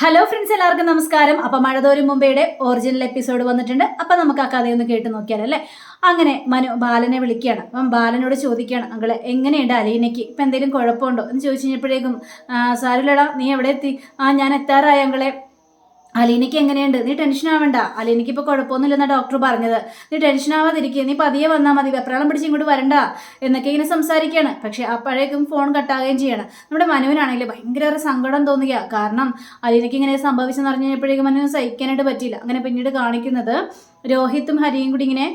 Hello friends എല്ലാവർക്കും നമസ്കാരം. അപ്പം മഴതോരും മുംബൈയുടെ ഒറിജിനൽ എപ്പിസോഡ് വന്നിട്ടുണ്ട്. അപ്പം നമുക്ക് ആ കഥയൊന്ന് കേട്ട് നോക്കിയാലല്ലേ അങ്ങനെ മനു ബാലനെ വിളിക്കുകയാണ്. അപ്പം ബാലനോട് ചോദിക്കുകയാണ് അങ്ങൾ എങ്ങനെയുണ്ട് അലീനയ്ക്ക്? ഇപ്പം എന്തെങ്കിലും കുഴപ്പമുണ്ടോ? എന്ന് ചോദിച്ചു കഴിഞ്ഞപ്പോഴേക്കും സാരില്ലടാ നീ എവിടെ എത്തി? ആ ഞാൻ എത്താറായി അങ്ങളെ അലീനയ്ക്ക് എങ്ങനെയുണ്ട്? നീ ടെൻഷൻ ആവണ്ട. അലീനയ്ക്ക് ഇപ്പോൾ കുഴപ്പമൊന്നുമില്ലെന്നാണ് ഡോക്ടർ പറഞ്ഞത്. നീ ടെൻഷൻ ആവാതിരിക്കുക നീ പതിയെ വന്നാൽ മതി. വെപ്രാളം പിടിച്ച് ഇങ്ങോട്ട് വരണ്ട എന്നൊക്കെ ഇങ്ങനെ സംസാരിക്കുകയാണ് പക്ഷേ അപ്പോഴേക്കും ഫോൺ കട്ടാകുകയും ചെയ്യണം. നമ്മുടെ മനുവിനാണെങ്കിൽ ഭയങ്കര സങ്കടം തോന്നുക കാരണം അലീനയ്ക്ക് ഇങ്ങനെ സംഭവിച്ചെന്ന് പറഞ്ഞു കഴിഞ്ഞപ്പോഴേക്കും മനുവിന് സഹിക്കാനായിട്ട് പറ്റിയില്ല. അങ്ങനെ പിന്നീട് കാണിക്കുന്നത് രോഹിത്തും ഹരിയും കൂടി ഇങ്ങനെ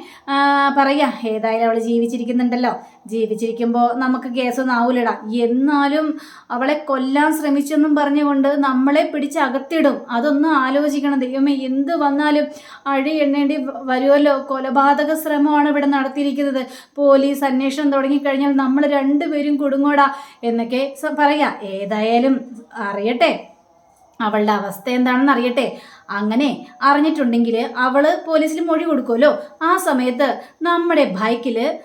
പറയാ ഏതായാലും അവൾ ജീവിച്ചിരിക്കുന്നുണ്ടല്ലോ. ജീവിച്ചിരിക്കുമ്പോൾ നമുക്ക് കേസൊന്നും ആവൂലടാ. എന്നാലും അവളെ കൊല്ലാൻ ശ്രമിച്ചെന്നും പറഞ്ഞുകൊണ്ട് നമ്മളെ പിടിച്ച് അകത്തിടും. അതൊന്നും ആലോചിക്കണം. ദൈവമേ എന്ത് വന്നാലും അഴി എണ്ണേണ്ടി വരുമല്ലോ കൊലപാതക ശ്രമമാണ് ഇവിടെ നടത്തിയിരിക്കുന്നത്. പോലീസ് അന്വേഷണം തുടങ്ങിക്കഴിഞ്ഞാൽ നമ്മൾ രണ്ടുപേരും കുടുങ്ങോടാ എന്നൊക്കെ പറയാ. ഏതായാലും അറിയട്ടെ. അവളുടെ അവസ്ഥ എന്താണെന്ന് അറിയട്ടെ. അങ്ങനെ അറിഞ്ഞിട്ടുണ്ടെങ്കിൽ അവൾ പോലീസിൽ മൊഴി കൊടുക്കുമല്ലോ. ആ സമയത്ത് നമ്മുടെ ബൈക്കിൽ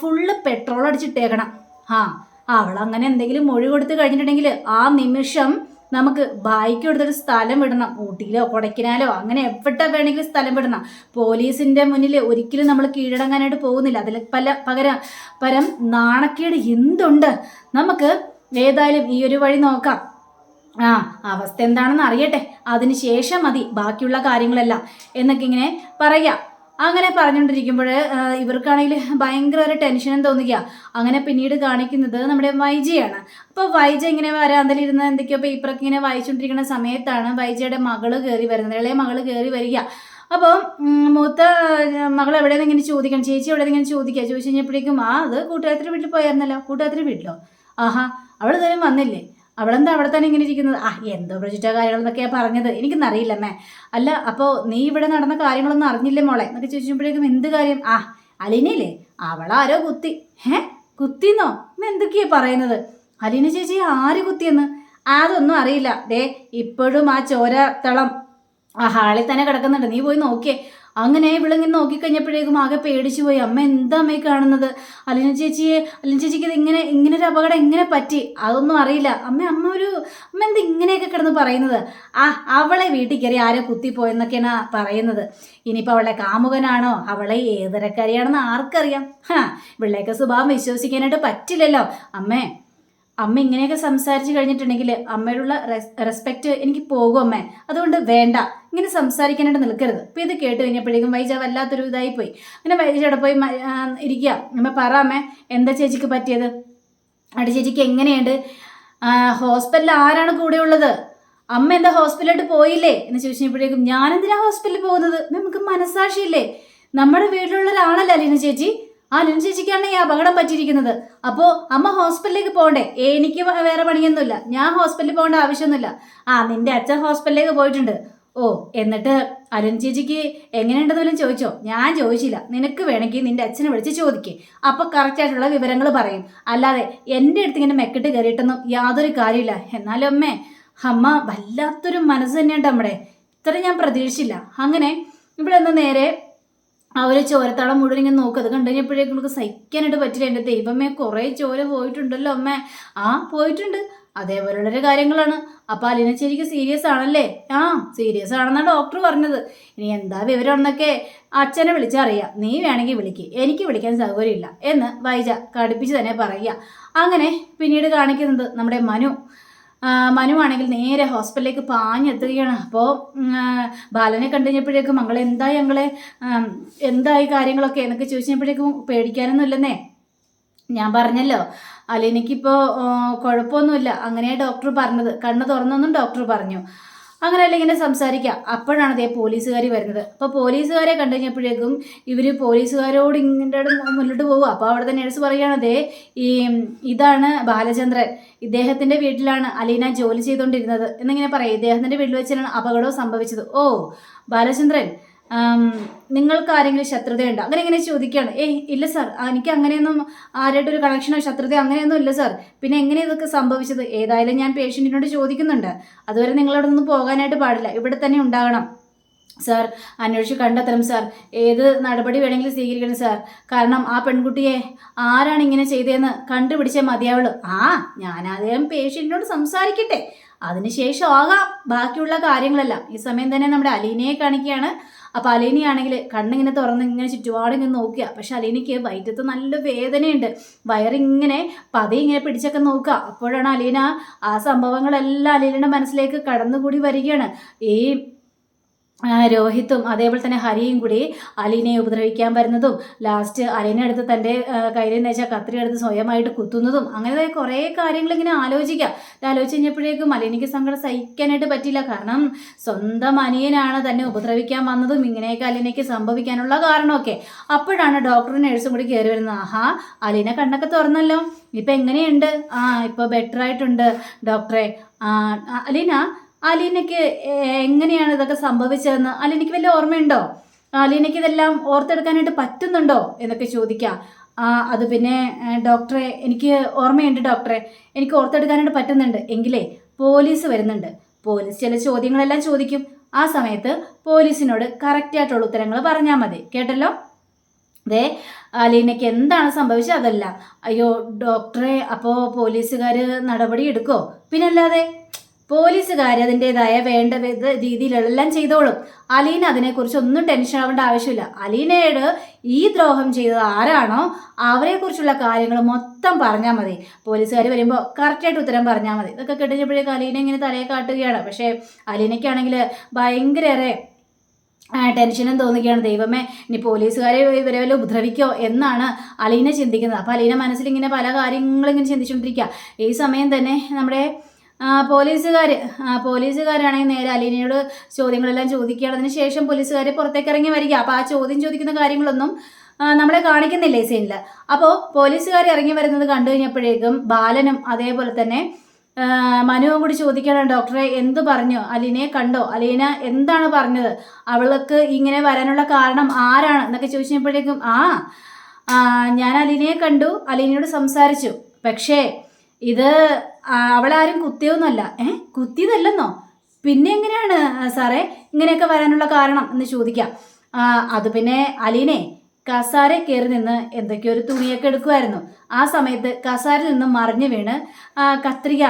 ഫുള്ള് പെട്രോൾ അടിച്ചിട്ടേക്കണം. ആ അവൾ അങ്ങനെ എന്തെങ്കിലും മൊഴി കൊടുത്ത് കഴിഞ്ഞിട്ടുണ്ടെങ്കിൽ ആ നിമിഷം നമുക്ക് ബൈക്ക് എടുത്തൊരു സ്ഥലം വിടണം. ഊട്ടിയിലോ കൊടക്കിനാലോ അങ്ങനെ എവിടെ വേണമെങ്കിലും സ്ഥലം വിടണം. പോലീസിന്റെ മുന്നിൽ ഒരിക്കലും നമ്മൾ കീഴടങ്ങാനായിട്ട് പോകുന്നില്ല. അതിൽ പല പകരം പരം നാണക്കേട് എന്തുണ്ട്? നമുക്ക് ഏതായാലും ഈ ഒരു വഴി നോക്കാം. ആ അവസ്ഥ എന്താണെന്ന് അറിയട്ടെ. അതിനുശേഷം മതി ബാക്കിയുള്ള കാര്യങ്ങളെല്ലാം. എന്നൊക്കെ ഇങ്ങനെ പറയുക അങ്ങനെ പറഞ്ഞുകൊണ്ടിരിക്കുമ്പോൾ ഇവർക്കാണെങ്കിൽ ഭയങ്കര ഒരു ടെൻഷനും തോന്നുക. അങ്ങനെ പിന്നീട് കാണിക്കുന്നത് നമ്മുടെ വൈജയാണ്. അപ്പോൾ വൈജ ഇങ്ങനെ വരാന്തലിരുന്ന് എന്തൊക്കെയോ പേപ്പറൊക്കെ ഇങ്ങനെ വായിച്ചുകൊണ്ടിരിക്കുന്ന സമയത്താണ് വൈജയുടെ മകൾ കയറി വരുന്നത്. ഇളയ മകൾ കയറി വരിക. അപ്പോൾ മൂത്ത മകൾ എവിടെയെന്ന് ഇങ്ങനെ ചോദിക്കണം. ചേച്ചി എവിടെ ഇങ്ങനെ ചോദിക്കുക. ചോദിച്ചു കഴിഞ്ഞപ്പോഴേക്കും ആ അത് കൂട്ടുകാരത്തിന്റെ വീട്ടിൽ പോയായിരുന്നല്ലോ. കൂട്ടുകാരത്തിന്റെ വീട്ടിലോ? ആഹാ അവൾ ഇതുവരെയും വന്നില്ലേ? അവളെന്താ അവിടെ തന്നെ ഇങ്ങനെ ഇരിക്കുന്നത്? ആ എന്തോ പ്രൊജക്റ്റോ കാര്യങ്ങളെന്നൊക്കെയാണ് പറഞ്ഞത്. എനിക്കൊന്നറിയില്ല അമ്മേ അല്ല അപ്പോൾ നീ ഇവിടെ നടന്ന കാര്യങ്ങളൊന്നും അറിഞ്ഞില്ലേ മോളെ? എന്നൊക്കെ ചോദിച്ചപ്പോഴേക്കും എന്ത് കാര്യം? ആ അലീനയില്ലേ? അവളാരോ കുത്തി. ഹേ കുത്തിന്നോ? എന്തൊക്കെയാ പറയുന്നത്? അലീന ചേച്ചി ആര് കുത്തിയെന്ന്? അതൊന്നും അറിയില്ല. ദേ ഇപ്പോഴും ആ ചോര തളം ആ ഹാളിൽ തന്നെ കിടക്കുന്നുണ്ട്. നീ പോയി നോക്കിയേ. അങ്ങനെ വിളങ്ങി നോക്കിക്കഴിഞ്ഞപ്പോഴേക്കും ആകെ പേടിച്ചു പോയി അമ്മ എന്താ അമ്മയെ കാണുന്നത്? അലിന ചേച്ചിയെ അലിന ചേച്ചിക്ക് ഇത് ഇങ്ങനെ ഇങ്ങനെ ഒരു അപകടം എങ്ങനെ പറ്റി? അതൊന്നും അറിയില്ല. അമ്മ അമ്മ ഒരു അമ്മ എന്താ ഇങ്ങനെയൊക്കെ കിടന്ന് പറയുന്നത്? ആ അവളെ വീട്ടിൽ കയറി ആരോ കുത്തിപ്പോയെന്നൊക്കെയാണ് പറയുന്നത്. ഇനിയിപ്പോൾ അവളെ കാമുകനാണോ? അവളെ ഏതരക്കാരിയാണെന്ന് ആർക്കറിയാം? ഹാ ഇവളുടെയൊക്കെ സ്വഭാവം വിശ്വസിക്കാനായിട്ട് പറ്റില്ലല്ലോ. അമ്മേ അമ്മ ഇങ്ങനെയൊക്കെ സംസാരിച്ചു കഴിഞ്ഞിട്ടുണ്ടെങ്കിൽ അമ്മയോടുള്ള റെസ്പെക്റ്റ് എനിക്ക് പോകും അമ്മേ. അതുകൊണ്ട് വേണ്ട. ഇങ്ങനെ സംസാരിക്കാനായിട്ട് നിൽക്കരുത്. അപ്പോൾ ഇത് കേട്ട് കഴിഞ്ഞപ്പോഴേക്കും വൈജ വല്ലാത്തൊരു ഇതായി പോയി. അങ്ങനെ വൈജയുടെ പോയി ഇരിക്കുക അമ്മ പറ അമ്മേ എന്താ ചേച്ചിക്ക് പറ്റിയത്? അവിടെ ചേച്ചിക്ക് എങ്ങനെയുണ്ട്? ഹോസ്പിറ്റലിൽ ആരാണ് കൂടെ ഉള്ളത്? അമ്മ എന്താ ഹോസ്പിറ്റലിലോട്ട് പോയില്ലേ? എന്ന് ചോദിച്ചപ്പോഴേക്കും ഞാനെന്തിനാ ഹോസ്പിറ്റലിൽ പോകുന്നത്? നമുക്ക് മനസ്സാക്ഷിയില്ലേ? നമ്മുടെ വീട്ടിലുള്ള ഒരാളല്ല അലീന ചേച്ചി? ആ ലിൻ ചേച്ചിക്കാണ് ഈ അപകടം പറ്റിയിരിക്കുന്നത്. അപ്പോൾ അമ്മ ഹോസ്പിറ്റലിലേക്ക് പോകണ്ടേ? എനിക്ക് വേറെ പണിയൊന്നുമില്ല. ഞാൻ ഹോസ്പിറ്റലിൽ പോകേണ്ട ആവശ്യമൊന്നുമില്ല. ആ നിന്റെ അച്ഛൻ ഹോസ്പിറ്റലിലേക്ക് പോയിട്ടുണ്ട്. ഓ എന്നിട്ട് അരുൺ ചേച്ചിക്ക് എങ്ങനെയുണ്ടെന്ന് വല്ലതും ചോദിച്ചോ? ഞാൻ ചോദിച്ചില്ല. നിനക്ക് വേണമെങ്കിൽ നിന്റെ അച്ഛനെ വിളിച്ച് ചോദിക്കേ. അപ്പോൾ കറക്റ്റായിട്ടുള്ള വിവരങ്ങൾ പറയും. അല്ലാതെ എന്റെ അടുത്ത് ഇങ്ങനെ മെക്കിട്ട് കയറിയിട്ടൊന്നും യാതൊരു കാര്യമില്ല. എന്നാലും അമ്മേ അമ്മ വല്ലാത്തൊരു മനസ്സ് തന്നെയുണ്ട് നമ്മുടെ. ഇത്ര ഞാൻ പ്രതീക്ഷിച്ചില്ല. അങ്ങനെ ഇവിടെ നിന്ന് നേരെ ആ ഒരു ചോരത്താളം മുഴുവൻ ഇങ്ങനെ നോക്കും. അത് കണ്ടു കഴിഞ്ഞപ്പോഴേക്കും നമുക്ക് സഹിക്കാനായിട്ട് പറ്റില്ല. എന്റെ ദൈവമേ കുറേ ചോര പോയിട്ടുണ്ടല്ലോ അമ്മേ. ആ പോയിട്ടുണ്ട്. അതേപോലുള്ളൊരു കാര്യങ്ങളാണ്. അപ്പം അലിന ശരിക്കും സീരിയസ് ആണല്ലേ? ആ സീരിയസ് ആണെന്നാണ് ഡോക്ടർ പറഞ്ഞത്. ഇനി എന്താ വിവരം വിവരമെന്നൊക്കെ അച്ഛനെ വിളിച്ചറിയാം. നീ വേണമെങ്കിൽ വിളിക്ക്. എനിക്ക് വിളിക്കാൻ സൗകര്യമില്ല എന്ന് വൈജ കടുപ്പിച്ച് തന്നെ പറയുക. അങ്ങനെ പിന്നീട് കാണിക്കുന്നത് നമ്മുടെ മനു. ആ, മനു ആണെങ്കിൽ നേരെ ഹോസ്പിറ്റലിലേക്ക് പാഞ്ഞെത്തുകയാണ്. അപ്പോൾ ബാലനെ കണ്ടു കഴിഞ്ഞപ്പോഴേക്കും മകളെ എന്താ ഞങ്ങളെ എന്തായി കാര്യങ്ങളൊക്കെ എന്നൊക്കെ ചോദിച്ചപ്പോഴേക്കും പേടിക്കാനൊന്നും ഇല്ലെന്നേ ഞാൻ പറഞ്ഞല്ലോ അല്ല എനിക്കിപ്പോൾ കുഴപ്പമൊന്നുമില്ല. അങ്ങനെയാണ് ഡോക്ടർ പറഞ്ഞത്. കണ്ണ് തുറന്നൊന്നും ഡോക്ടർ പറഞ്ഞു. അങ്ങനെയല്ല ഇങ്ങനെ സംസാരിക്കുക അപ്പോഴാണ് അതേ പോലീസുകാർ വരുന്നത്. അപ്പോൾ പോലീസുകാരെ കണ്ടു കഴിഞ്ഞപ്പോഴേക്കും ഇവർ പോലീസുകാരോട് ഇങ്ങനെ മുന്നോട്ട് പോകും അപ്പോൾ അവിടുത്തെ നേഴ്സ് പറയുകയാണ് ദേ ഈ ഇതാണ് ബാലചന്ദ്രൻ. ഇദ്ദേഹത്തിന്റെ വീട്ടിലാണ് അലീന ജോലി ചെയ്തുകൊണ്ടിരുന്നത് എന്നിങ്ങനെ പറയും. ഇദ്ദേഹത്തിന്റെ വീട്ടിൽ വെച്ചാണ് അപകടവും സംഭവിച്ചത്. ഓ ബാലചന്ദ്രൻ നിങ്ങൾക്ക് ആരെങ്കിലും ശത്രുതയുണ്ടോ? അങ്ങനെ ഇങ്ങനെ ചോദിക്കുകയാണ്. ഏയ് ഇല്ല സാർ. എനിക്ക് അങ്ങനെയൊന്നും ആരായിട്ടൊരു കണക്ഷനോ ശത്രുതയോ അങ്ങനെയൊന്നും ഇല്ല സാർ. പിന്നെ എങ്ങനെ ഇതൊക്കെ സംഭവിച്ചത്? ഏതായാലും ഞാൻ പേഷ്യന്റിനോട് ചോദിക്കുന്നുണ്ട്. അതുവരെ നിങ്ങളവിടെ നിന്ന് പോകാനായിട്ട് പാടില്ല. ഇവിടെ തന്നെ ഉണ്ടാകണം. സാർ അന്വേഷിച്ച് കണ്ടെത്തണം സാർ. ഏത് നടപടി വേണമെങ്കിലും സ്വീകരിക്കണം സാർ. കാരണം ആ പെൺകുട്ടിയെ ആരാണ് ഇങ്ങനെ ചെയ്തതെന്ന് കണ്ടുപിടിച്ചേ മതിയാവുള്ളൂ. ആ ഞാൻ അദ്ദേഹം പേഷ്യന്റിനോട് സംസാരിക്കട്ടെ. അതിനുശേഷം ആകാം. ബാക്കിയുള്ള കാര്യങ്ങളെല്ലാം. ഈ സമയം തന്നെ നമ്മുടെ അലീനയെ കാണിക്കുകയാണ്. അപ്പോൾ അലീനയാണെങ്കിൽ കണ്ണിങ്ങനെ തുറന്ന് ഇങ്ങനെ ചുറ്റുപാടും ഇങ്ങനെ നോക്കുക. പക്ഷെ അലീനയ്ക്ക് വയറ്റത്ത് നല്ല വേദനയുണ്ട്. വയറിങ്ങനെ പതി ഇങ്ങനെ പിടിച്ചൊക്കെ നോക്കുക. അപ്പോഴാണ് അലീന ആ സംഭവങ്ങളെല്ലാം അലീനയുടെ മനസ്സിലേക്ക് കടന്നുകൂടി വരികയാണ്. ഈ രോഹിത്തും അതേപോലെ തന്നെ ഹരിയും കൂടി അലീനയെ ഉപദ്രവിക്കാൻ വരുന്നതും ലാസ്റ്റ് അലീന എടുത്ത് തന്റെ കയ്യിൽ നിന്ന് വെച്ചാൽ കത്രി എടുത്ത് സ്വയമായിട്ട് കുത്തുന്നതും അങ്ങനെ കുറേ കാര്യങ്ങൾ ഇങ്ങനെ ആലോചിക്കാം. ഇത് ആലോചിച്ച് കഴിഞ്ഞപ്പോഴേക്കും അലീനയ്ക്ക് സങ്കടം സഹിക്കാനായിട്ട് പറ്റില്ല കാരണം സ്വന്തം അനിയനാണ് തന്നെ ഉപദ്രവിക്കാൻ വന്നതും ഇങ്ങനെയൊക്കെ അലീനയ്ക്ക് സംഭവിക്കാനുള്ള കാരണമൊക്കെ. അപ്പോഴാണ് ഡോക്ടറും നഴ്സും കൂടി കയറി വരുന്നത്. ആഹാ അലീന കണ്ണൊക്കെ തുറന്നല്ലോ. ഇപ്പം എങ്ങനെയുണ്ട്? ആ ഇപ്പോൾ ബെറ്റർ ആയിട്ടുണ്ട്. ഡോക്ടറെ അലീന അലീനയ്ക്ക് എങ്ങനെയാണ് ഇതൊക്കെ സംഭവിച്ചതെന്ന്? അലീനയ്ക്ക് വല്ല ഓർമ്മയുണ്ടോ? അലീനയ്ക്ക് ഇതെല്ലാം ഓർത്തെടുക്കാനായിട്ട് പറ്റുന്നുണ്ടോ എന്നൊക്കെ ചോദിക്കാം. ആ അത് പിന്നെ ഡോക്ടറെ എനിക്ക് ഓർമ്മയുണ്ട് ഡോക്ടറെ. എനിക്ക് ഓർത്തെടുക്കാനായിട്ട് പറ്റുന്നുണ്ട്. എങ്കിലേ പോലീസ് വരുന്നുണ്ട്. പോലീസ് ചില ചോദ്യങ്ങളെല്ലാം ചോദിക്കും. ആ സമയത്ത് പോലീസിനോട് കറക്റ്റായിട്ടുള്ള ഉത്തരങ്ങൾ പറഞ്ഞാൽ മതി. കേട്ടല്ലോ? ദേ അലീനയ്ക്ക് എന്താണ് സംഭവിച്ചത്? അതല്ല. അയ്യോ ഡോക്ടറെ അപ്പോൾ പോലീസുകാർ നടപടി എടുക്കോ? പിന്നല്ലാതെ പോലീസുകാർ അതിന്റെതായ വേണ്ട രീതിയിലെല്ലാം ചെയ്തോളും. അലീന അതിനെക്കുറിച്ച് ഒന്നും ടെൻഷൻ ആവേണ്ട ആവശ്യമില്ല. അലീനയോട് ഈ ദ്രോഹം ചെയ്തത് ആരാണോ അവരെക്കുറിച്ചുള്ള കാര്യങ്ങൾ മൊത്തം പറഞ്ഞാൽ മതി. പോലീസുകാർ വരുമ്പോൾ കറക്റ്റായിട്ട് ഉത്തരം പറഞ്ഞാൽ മതി. ഇതൊക്കെ കിട്ടുമ്പോഴേക്കും അലീന ഇങ്ങനെ തലയെ കാട്ടുകയാണ്. പക്ഷേ അലീനയ്ക്കാണെങ്കിൽ ഭയങ്കരേറെ ടെൻഷനും തോന്നുകയാണ്. ദൈവമേ ഇനി പോലീസുകാരെ ഇവരെ വല്ല ഉപദ്രവിക്കോ എന്നാണ് അലീന ചിന്തിക്കുന്നത്. അപ്പോൾ അലീന മനസ്സിൽ ഇങ്ങനെ പല കാര്യങ്ങളും ഇങ്ങനെ ചിന്തിച്ചുകൊണ്ടിരിക്കുക ഈ സമയം തന്നെ നമ്മുടെ പോലീസുകാർ പോലീസുകാരാണെങ്കിൽ നേരെ അലീനയോട് ചോദ്യങ്ങളെല്ലാം ചോദിക്കുകയാണ്. അതിന് ശേഷം പോലീസുകാർ പുറത്തേക്ക് ഇറങ്ങി വരിക. അപ്പോൾ ആ ചോദ്യം ചോദിക്കുന്ന കാര്യങ്ങളൊന്നും നമ്മളെ കാണിക്കുന്നില്ല ഈ സീനിൽ അപ്പോൾ പോലീസുകാർ ഇറങ്ങി വരുന്നത് കണ്ടു കഴിഞ്ഞപ്പോഴേക്കും ബാലനും അതേപോലെ തന്നെ മനുവും കൂടി ചോദിക്കണം ഡോക്ടറെ എന്ത് പറഞ്ഞു? അലീനയെ കണ്ടോ? അലീന എന്താണ് പറഞ്ഞത്? അവൾക്ക് ഇങ്ങനെ വരാനുള്ള കാരണം ആരാണ്? എന്നൊക്കെ ചോദിച്ചപ്പോഴേക്കും ആ, ഞാൻ അലീനയെ കണ്ടു. അലീനയോട് സംസാരിച്ചു. പക്ഷേ ഇത് അവളാരും കുത്തിയൊന്നുമല്ല ഏ? കുത്തിയതല്ലെന്നോ? പിന്നെ എങ്ങനെയാണ് സാറേ ഇങ്ങനെയൊക്കെ വരാനുള്ള കാരണം എന്ന് ചോദിക്കാം. അത് പിന്നെ അലീനെ കസാരെ കയറി നിന്ന് എന്തൊക്കെയോ ഒരു തുണിയൊക്കെ എടുക്കുമായിരുന്നു ആ സമയത്ത് കസാരിൽ നിന്ന് മറിഞ്ഞു വീണ് കത്രിക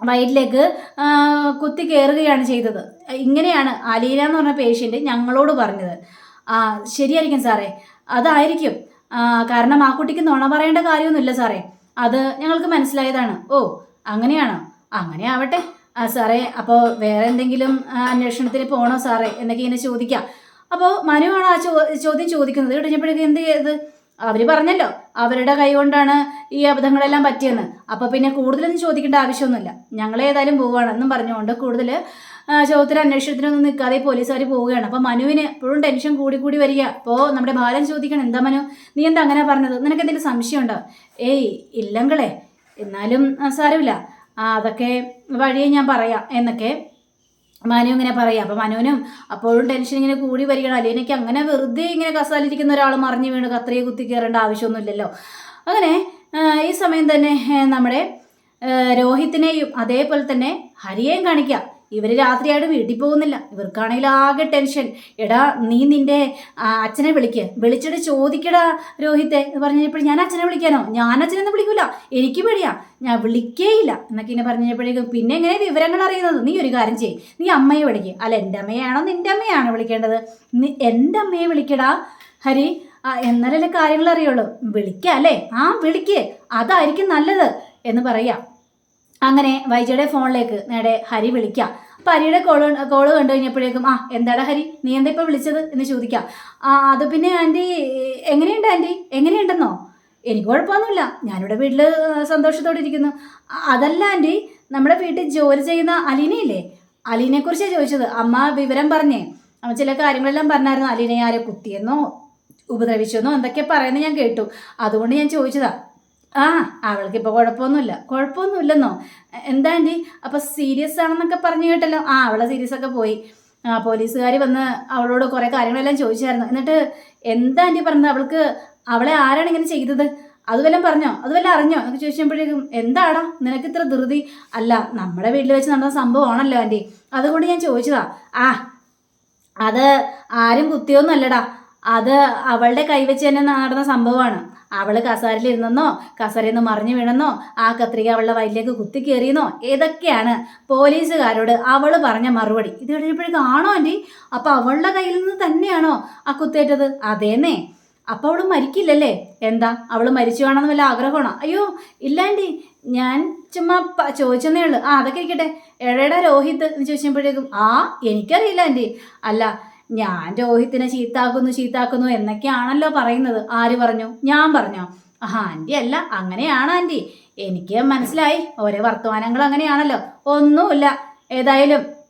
വയറ്റിലേക്ക് കുത്തി കയറുകയാണ് ചെയ്തത്. ഇങ്ങനെയാണ് അലീന എന്ന് പറഞ്ഞ പേഷ്യന്റ് ഞങ്ങളോട് പറഞ്ഞത്. ശരിയായിരിക്കും സാറേ. അതായിരിക്കും. കാരണം ആ കുട്ടിക്ക് നുണ പറയേണ്ട കാര്യമൊന്നുമില്ല സാറേ. അത് ഞങ്ങൾക്ക് മനസ്സിലായതാണ്. ഓ അങ്ങനെയാണോ? അങ്ങനെ ആവട്ടെ. ആ സാറേ അപ്പോൾ വേറെ എന്തെങ്കിലും അന്വേഷണത്തിന് പോകണോ സാറേ? എന്നൊക്കെ ഇങ്ങനെ ചോദിക്കാം. അപ്പോൾ മനുവാണ് ആ ചോദ്യം ചോദിക്കുന്നത്. കഴിഞ്ഞപ്പോഴേക്കും എന്ത് ചെയ്ത്? അവർ പറഞ്ഞല്ലോ അവരുടെ കൈ കൊണ്ടാണ് ഈ അബദ്ധങ്ങളെല്ലാം പറ്റിയെന്ന്. അപ്പോൾ പിന്നെ കൂടുതലൊന്നും ചോദിക്കേണ്ട ആവശ്യമൊന്നുമില്ല. ഞങ്ങളേതായാലും പോവുകയാണെന്നും പറഞ്ഞുകൊണ്ട് കൂടുതൽ ചോദ്യത്തിന് അന്വേഷണത്തിനൊന്നും നിൽക്കാതെ പോലീസുകാർ പോവുകയാണ്. അപ്പോൾ മനുവിന് എപ്പോഴും ടെൻഷൻ കൂടി കൂടി വരിക. അപ്പോൾ നമ്മുടെ ബാലൻ ചോദിക്കണം എന്താ മനു? നീ എന്താ അങ്ങനെ പറഞ്ഞത്? നിനക്ക് എന്തെങ്കിലും സംശയമുണ്ടോ? ഏയ് ഇല്ലങ്കളെ എന്നാലും സാരമില്ല. അതൊക്കെ വഴിയെ ഞാൻ പറയാം എന്നൊക്കെ മനു ഇങ്ങനെ പറയാം. അപ്പം മനുവിനും അപ്പോഴും ടെൻഷൻ ഇങ്ങനെ കൂടി വരികയാണ്. അലീനയ്ക്ക് അങ്ങനെ വെറുതെ ഇങ്ങനെ കസാലിരിക്കുന്ന ഒരാൾ മറിഞ്ഞു വീണ് കത്രയെ കുത്തി കയറേണ്ട ആവശ്യമൊന്നുമില്ലല്ലോ. അങ്ങനെ ഈ സമയം തന്നെ നമ്മുടെ രോഹിത്തിനെയും അതേപോലെ തന്നെ ഹരിയെയും കാണിക്കാം. ഇവർ രാത്രിയായിട്ട് വീട്ടിൽ പോകുന്നില്ല. ഇവർക്കാണെങ്കിൽ ആകെ ടെൻഷൻ. എടാ നീ നിന്റെ അച്ഛനെ വിളിക്ക്. വിളിച്ചിട്ട് ചോദിക്കടാ രോഹിത്തെ. എന്ന് പറഞ്ഞപ്പോൾ ഞാൻ അച്ഛനെ വിളിക്കാനോ? ഞാൻ അച്ഛനെന്ന് വിളിക്കൂല. എനിക്ക് പേടിയാ. ഞാൻ വിളിക്കേയില്ല. എന്നൊക്കെ ഇങ്ങനെ പറഞ്ഞപ്പോഴേക്കും പിന്നെ എങ്ങനെ വിവരങ്ങൾ അറിയുന്നത്? നീ ഒരു കാര്യം ചെയ്യും. നീ അമ്മയെ വിളിക്കുക അല്ല എന്റെ അമ്മയാണോ? നിന്റെ അമ്മയാണോ വിളിക്കേണ്ടത്? നീ എന്റെ അമ്മയെ വിളിക്കടാ. ഹരി എന്നാലല്ലേ കാര്യങ്ങൾ അറിയുള്ളൂ. വിളിക്കുക അല്ലേ? ആ വിളിക്ക്. അതായിരിക്കും നല്ലത് എന്ന് പറയാം. അങ്ങനെ വൈജയുടെ ഫോണിലേക്ക് നേരെ ഹരി വിളിക്കാം. അപ്പം ഹരിയുടെ കോൾ കോൾ കണ്ടു കഴിഞ്ഞപ്പോഴേക്കും ആ എന്താടാ ഹരി? നീ എന്താ ഇപ്പോൾ വിളിച്ചത്? എന്ന് ചോദിക്കാം. ആ അത് പിന്നെ ആന്റി എങ്ങനെയുണ്ട് ആന്റി എങ്ങനെയുണ്ടെന്നോ? എനിക്ക് കുഴപ്പമൊന്നുമില്ല. ഞാനിവിടെ വീട്ടിൽ സന്തോഷത്തോടെ ഇരിക്കുന്നു. അതല്ല ആന്റി നമ്മുടെ വീട്ടിൽ ജോലി ചെയ്യുന്ന അലീനയില്ലേ അലീനെക്കുറിച്ചാണ് ചോദിച്ചത്. അമ്മ വിവരം പറഞ്ഞേ. അമ്മ ചില കാര്യങ്ങളെല്ലാം പറഞ്ഞായിരുന്നു. അലീനയെ ആരെ കുത്തിയെന്നോ ഉപദ്രവിച്ചെന്നോ എന്തൊക്കെ പറയുന്നത് ഞാൻ കേട്ടു. അതുകൊണ്ട് ഞാൻ ചോദിച്ചതാ. ആ അവൾക്ക് ഇപ്പൊ കുഴപ്പമൊന്നുമില്ല കുഴപ്പമൊന്നുമില്ലെന്നോ എന്താ ആന്റി അപ്പോൾ സീരിയസ് ആണെന്നൊക്കെ പറഞ്ഞു കേട്ടല്ലോ. ആ അവളെ സീരിയസ് ഒക്കെ പോയി. ആ പോലീസുകാർ വന്ന് അവളോട് കുറേ കാര്യങ്ങളെല്ലാം ചോദിച്ചായിരുന്നു. എന്നിട്ട് എന്താ ആന്റി പറഞ്ഞത്? അവൾക്ക് അവളെ ആരാണ് ഇങ്ങനെ ചെയ്തത്? അത് വല്ലതും പറഞ്ഞോ? അത് വല്ലതും അറിഞ്ഞോ? എന്നൊക്കെ ചോദിച്ചപ്പോഴേക്കും എന്താടാ? നിനക്ക് ഇത്ര ധൃതി? അല്ല നമ്മുടെ വീട്ടിൽ വെച്ച് നടന്ന സംഭവമാണല്ലോ ആന്റി അതുകൊണ്ട് ഞാൻ ചോദിച്ചതാ. ആ അത് ആരും കുത്തിയൊന്നും അല്ലടാ അത് അവളുടെ കൈവച്ച് തന്നെ നടന്ന സംഭവമാണ്. അവൾ കസാരയിലിരുന്നെന്നോ കസരയിൽ നിന്ന് മറിഞ്ഞു വീണെന്നോ ആ കത്രിക അവളുടെ വയലിലേക്ക് കുത്തി കയറിയെന്നോ ഏതൊക്കെയാണ് പോലീസുകാരോട് അവൾ പറഞ്ഞ മറുപടി? ഇത് കഴിഞ്ഞപ്പോഴേക്കും ആണോ ആന്റി അപ്പൊ അവളുടെ കയ്യിൽ നിന്ന് തന്നെയാണോ ആ കുത്തേറ്റത്? അതേന്നേ. അപ്പൊ അവൾ മരിക്കില്ലല്ലേ? എന്താ? അവൾ മരിച്ചു കാണാന്ന് വല്ല ആഗ്രഹമാണോ? അയ്യോ ഇല്ല ആന്റി ഞാൻ ചുമ്മാ ചോദിച്ചെന്നേ ഉള്ളൂ. ആ അതൊക്കെ ഇരിക്കട്ടെ എഴയുടെ രോഹിത് എന്ന് ചോദിച്ചപ്പോഴേക്കും ആ എനിക്കറിയില്ല ആന്റി അല്ല ഞാൻ രോഹിത്തിനെ ചീത്താക്കുന്നു ചീത്താക്കുന്നു എന്നൊക്കെയാണല്ലോ പറയുന്നത്. ആര് പറഞ്ഞു? ഞാൻ പറഞ്ഞോ? ആ ആന്റി അല്ല അങ്ങനെയാണ് ആന്റി എനിക്ക് മനസ്സിലായി ഓരോ വർത്തമാനങ്ങൾ അങ്ങനെയാണല്ലോ. ഒന്നുമില്ല. ഏതായാലും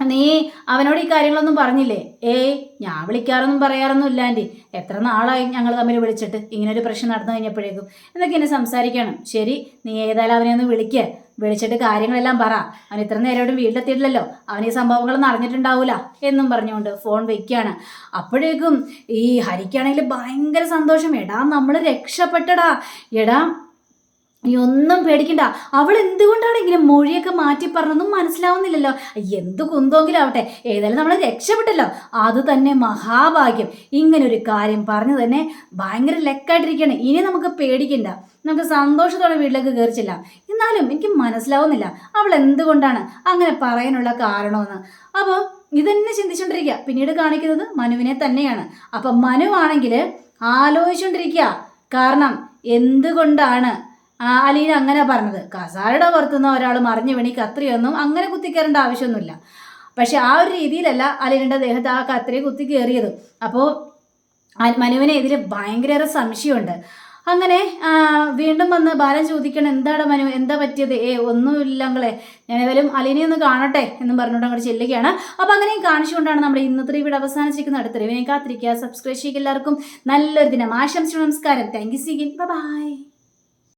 നീ അവനോട് ഈ കാര്യങ്ങളൊന്നും പറഞ്ഞില്ലേ? ഏയ് ഞാൻ വിളിക്കാറൊന്നും പറയാറൊന്നും ഇല്ലാണ്ടി എത്ര നാളായി ഞങ്ങൾ തമ്മിൽ വിളിച്ചിട്ട് ഇങ്ങനെ ഒരു പ്രശ്നം നടന്നു കഴിഞ്ഞപ്പോഴേക്കും. എന്നൊക്കെ എന്നെ സംസാരിക്കണം. ശരി നീ ഏതായാലും അവനെ ഒന്ന് വിളിക്കുക വിളിച്ചിട്ട് കാര്യങ്ങളെല്ലാം പറ. അവൻ ഇത്ര നേരോടും വീട്ടിലെത്തിയിട്ടില്ലല്ലോ. അവൻ ഈ സംഭവങ്ങളൊന്നും അറിഞ്ഞിട്ടുണ്ടാവൂല എന്നും പറഞ്ഞുകൊണ്ട് ഫോൺ വെക്കുകയാണ് അപ്പോഴേക്കും ഈ ഹരിക്കാണെങ്കിൽ ഭയങ്കര സന്തോഷം. എടാ നമ്മൾ രക്ഷപ്പെട്ടടാ. എടാ നീ ഒന്നും പേടിക്കണ്ട. അവൾ എന്തുകൊണ്ടാണ് ഇങ്ങനെ മൊഴിയൊക്കെ മാറ്റി പറഞ്ഞൊന്നും മനസ്സിലാവുന്നില്ലല്ലോ. എന്ത് കുന്തമെങ്കിലും ആവട്ടെ. ഏതായാലും നമ്മളെ രക്ഷപ്പെട്ടല്ലോ. അത് തന്നെ മഹാഭാഗ്യം. ഇങ്ങനെ ഒരു കാര്യം പറഞ്ഞു തന്നെ ഭയങ്കര ലെക്കായിട്ടിരിക്കുകയാണ്. ഇനി നമുക്ക് പേടിക്കണ്ട. നമുക്ക് സന്തോഷത്തോടെ വീട്ടിലേക്ക് കയറിച്ചില്ല എന്നാലും എനിക്ക് മനസ്സിലാവുന്നില്ല. അവൾ എന്തുകൊണ്ടാണ് അങ്ങനെ പറയാനുള്ള കാരണമെന്ന്. അപ്പോൾ ഇതന്നെ ചിന്തിച്ചുകൊണ്ടിരിക്കുക പിന്നീട് കാണിക്കുന്നത് മനുവിനെ തന്നെയാണ്. അപ്പം മനുവാണെങ്കിൽ ആലോചിച്ചുകൊണ്ടിരിക്കുക കാരണം എന്തുകൊണ്ടാണ് അലീന അങ്ങനെ പറഞ്ഞത്. കസാരയുടെ പുറത്തുനിന്ന് ഒരാൾ മറിഞ്ഞു വീണി കത്രിയൊന്നും അങ്ങനെ കുത്തിക്കേറേണ്ട ആവശ്യമൊന്നുമില്ല. പക്ഷെ ആ ഒരു രീതിയിലല്ല അലീനയുടെ ദേഹത്ത് ആ കത്രി കുത്തി കയറിയത് അപ്പോൾ മനുവിനെ ഇതിൽ ഭയങ്കര സംശയമുണ്ട്. അങ്ങനെ വീണ്ടും വന്ന് ബാലൻ ചോദിക്കണം എന്താണ് മനു? എന്താ പറ്റിയത്? ഏ ഒന്നുമില്ലങ്ങളെ ഞാൻ ഏതായാലും അലീനെ ഒന്ന് കാണട്ടെ എന്നും പറഞ്ഞുകൊണ്ട് അങ്ങോട്ട് ചെല്ലുകയാണ്. അപ്പോൾ അങ്ങനെയും കാണിച്ചുകൊണ്ടാണ് നമ്മുടെ ഇന്നത്തെ ഇവിടെ അവസാനിച്ചിരിക്കുന്ന അടുത്ത റിവിനെ കാത്തിരിക്കുക. സബ്സ്ക്രൈബ് ചെയ്യുക എല്ലാവർക്കും. നല്ലൊരു ദിനം. ആശംസ നമസ്കാരം. Thank you സീഗിൻ by